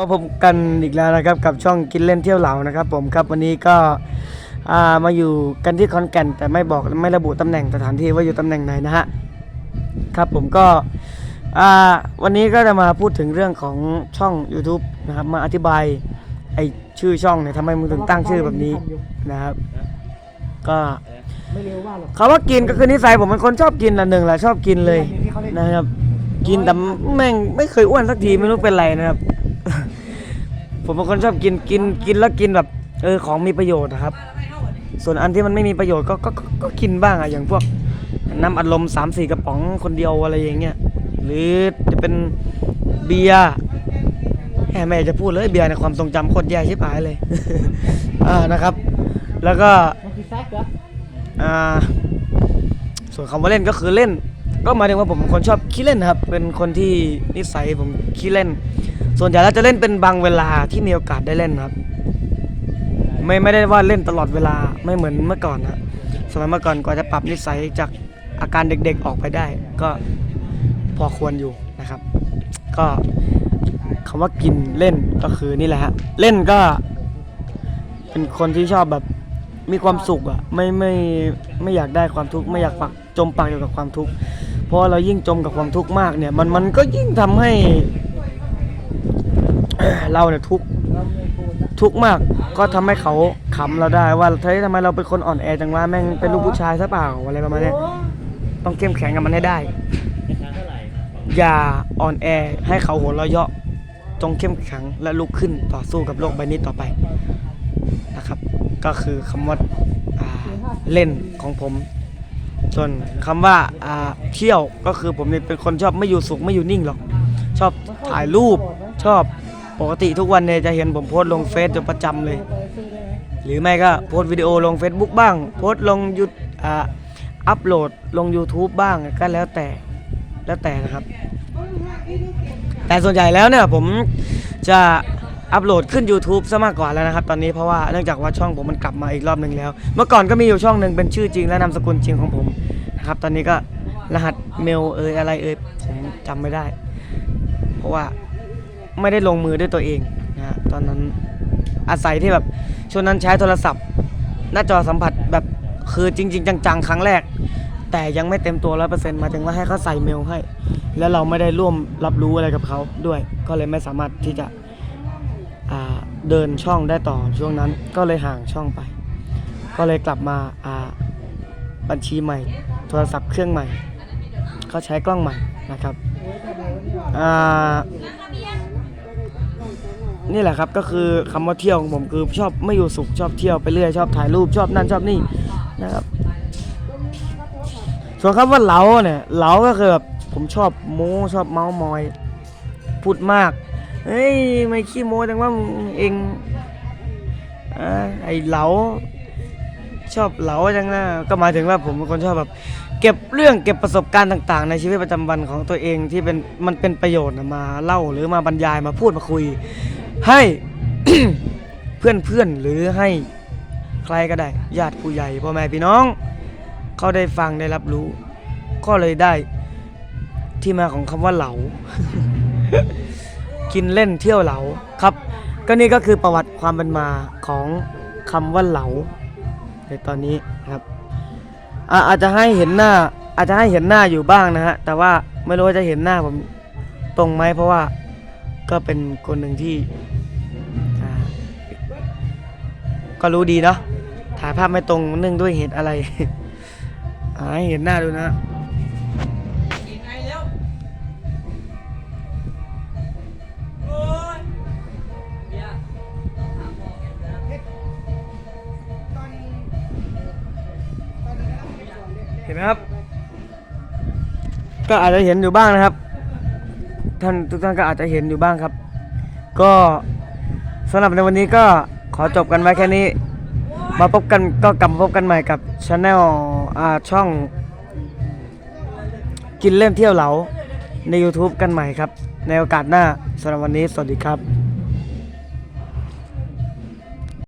มาพบกันอีกแล้วนะครับกับช่องกินเล่นเที่ยวเหล่านะครับ ผมครับวันนี้ก็ามาอยู่กันที่คอนแก่นแต่ไม่บอกไม่ระบุตำแหน่งสถานที่ว่าอยู่ตำแหน่งไหนนะฮะครับผมก็วันนี้ก็จะมาพูดถึงเรื่องของช่อง YouTube นะครับมาอธิบายไอชื่อช่องเนี่ยทำไมมึงถึงตั้งชื่อแบบนี้นะครับ ก็เร็วมากหรอกคำว่ากินก็คือนิสัยผมเป็นคนชอบกินละหนึ่งละชอบกินเลยนะครับ กินแต่แม่งไม่เคยอ้วนสักทีไม่รู้เป็นไรนะครับ ผมเป็นคนชอบกินกินกินแล้วกินแบบเออของมีประโยชน์นะครับ ส่วนอันที่มันไม่มีประโยชน์ก็ก็ก็กินบ้างอะอย่างพวกน้ำอัดลมสามสี่กระป๋องคนเดียวอะไรอย่างเงี้ยหรือจะเป็นเบียร์แหมไม่จะพูดเลยเบียร์ในความทรงจำโคตรแย่ชิบหายเลย อ่านะครับ แล้วก็อ่าส่วนคำว่าเล่นก็คือเล่น ก็หมายถึงว่าผมเป็นคนชอบขี้เล่นครับ เป็นคนที่นิสัยผมขี้เล่น ส่วนใหญ่แล้วจะเล่นเป็นบางเวลาที่มีโอกาสได้เล่นครับ ไม่ไม่ได้ว่าเล่นตลอดเวลาไม่เหมือนเมื่อก่อนนะสมัยเมื่อก่อนกว่าจะปรับนิสัยจากอาการเด็กๆออกไปได้ ก็พอควรอยู่นะครับ ก็คำว่ากินเล่นก็คือนี่แหละฮะเล่นก็ เป็นคนที่ชอบแบบมีความสุขอะไม่ไม่ไม่อยากได้ความทุกข์ไม่อยากปักจมปักอยู่กับความทุกข์เพราะเรายิ่งจมกับความทุกข์มากเนี่ย มันมันก็ยิ่งทำให้ เราเนี่ยทุกข์ทุกข์มากก็ทำให้เขาขำเราได้ว่าเฮ้ยทำไมเราเป็นคนอ่อนแอจังวะแม่งเป็นลูกผู้ชายซะเปล่าอะไรประมาณเนี้ยต้องเข้มแข็งกับมันให้ได้ อย่าอ่อนแอให้เขาหัวเราะเยาะจงเข้มแข็งและลุกขึ้นต่อสู้กับโลกใบนี้ต่อไปนะครับ ก็คือคำว่าอ่าเล่นของผม ส่วนคำว่าอ่าเที่ยวก็คือผมเนี่ยเป็นคนชอบไม่อยู่สุขไม่อยู่นิ่งหรอก ชอบถ่ายรูปชอบ ปกติทุกวันเนี่ยจะเห็นผมโพสต์ลงเฟซอยู่ประจำเลย หรือไม่ก็โพสต์วิดีโอลง Facebook บ้าง โพสต์ลงยูอ่าอัพโหลดลง YouTube บ้างก็แล้วแต่แล้วแต่นะครับ แต่ส่วนใหญ่แล้วเนี่ยผมจะอัพโหลดขึ้น YouTube ซะมากกว่าแล้วนะครับ ตอนนี้เพราะว่าเนื่องจากว่าช่องผมมันกลับมาอีกรอบหนึ่งแล้ว เมื่อก่อนก็มีอยู่ช่องหนึ่งเป็นชื่อจริงและนามสกุลจริงของผมนะครับ ตอนนี้ก็รหัสเมลเอยอะไรเอยผมจำไม่ได้ เพราะว่า ไม่ได้ลงมือด้วยตัวเองนะฮะตอนนั้นอาศัยที่แบบช่วงนั้นใช้โทรศัพท์ หน้าจอสัมผัสแบบคือจริง ๆ จังๆ ครั้งแรก แต่ยังไม่เต็มตัวร้อยเปอร์เซ็นต์มาถึงว่าให้เขาใส่เมลให้ แล้วเราไม่ได้ร่วมรับรู้อะไรกับเขาด้วย ก็เลยไม่สามารถที่จะเดินช่องได้ต่อช่วงนั้นก็เลยห่างช่องไป ก็เลยกลับมาอ่าบัญชีใหม่ โทรศัพท์เครื่องใหม่ ก็ใช้กล้องใหม่นะครับอ่า นี่แหละครับก็คือคำว่าเที่ยวของผมคือชอบไม่อยู่สุขชอบเที่ยวไปเรื่อยชอบถ่ายรูปชอบนั่นชอบนี่นะครับ ส่วนคำว่าเหลาเนี่ยเหลาก็คือแบบผมชอบโม้ชอบเมาส์มอย พูดมากเฮ้ยไม่ขี้โม้จังว่าเองอ่าไอเหลาชอบเหลาจังนะก็หมายถึงว่าผมเป็นคนชอบแบบ เก็บเรื่องเก็บประสบการณ์ต่าง ๆ ในชีวิตประจำวันของตัวเองที่เป็นมันเป็นประโยชน์มาเล่าหรือมาบรรยายมาพูดมาคุย ให้ เพื่อนๆหรือให้ใครก็ได้ญาติผู้ใหญ่พ่อแม่พี่น้อง เขาได้ฟังได้รับรู้ ก็เลยได้ที่มาของคำว่าเหลา กินเล่นเที่ยวเหลาครับ ก็นี่ก็คือประวัติความเป็นมาของคำว่าเหลาในตอนนี้ครับอะอาจจะให้เห็นหน้า อาจจะให้เห็นหน้าอยู่บ้างนะฮะแต่ว่าไม่รู้ว่าจะเห็นหน้าผมตรงไหมเพราะว่าก็เป็นคนหนึ่งที่ ก็รู้ดีเนาะถ่ายภาพไม่ตรงเนื่องด้วยเหตุอะไรอ่าให้เห็นหน้าดูนะเห็นไหมครับ ก็อาจจะเห็นอยู่บ้างนะครับ ท่านทุกท่านก็อาจจะเห็นอยู่บ้างครับ ก็สำหรับในวันนี้ก็ ขอจบกันไว้แค่นี้ มาพบกันก็กลับมาพบกันใหม่กับช anel อ่าช่อง กินเล่นเที่ยวเหลาใน YouTube กันใหม่ครับ ในโอกาสหน้าสำหรับวันนี้สวัสดีครับ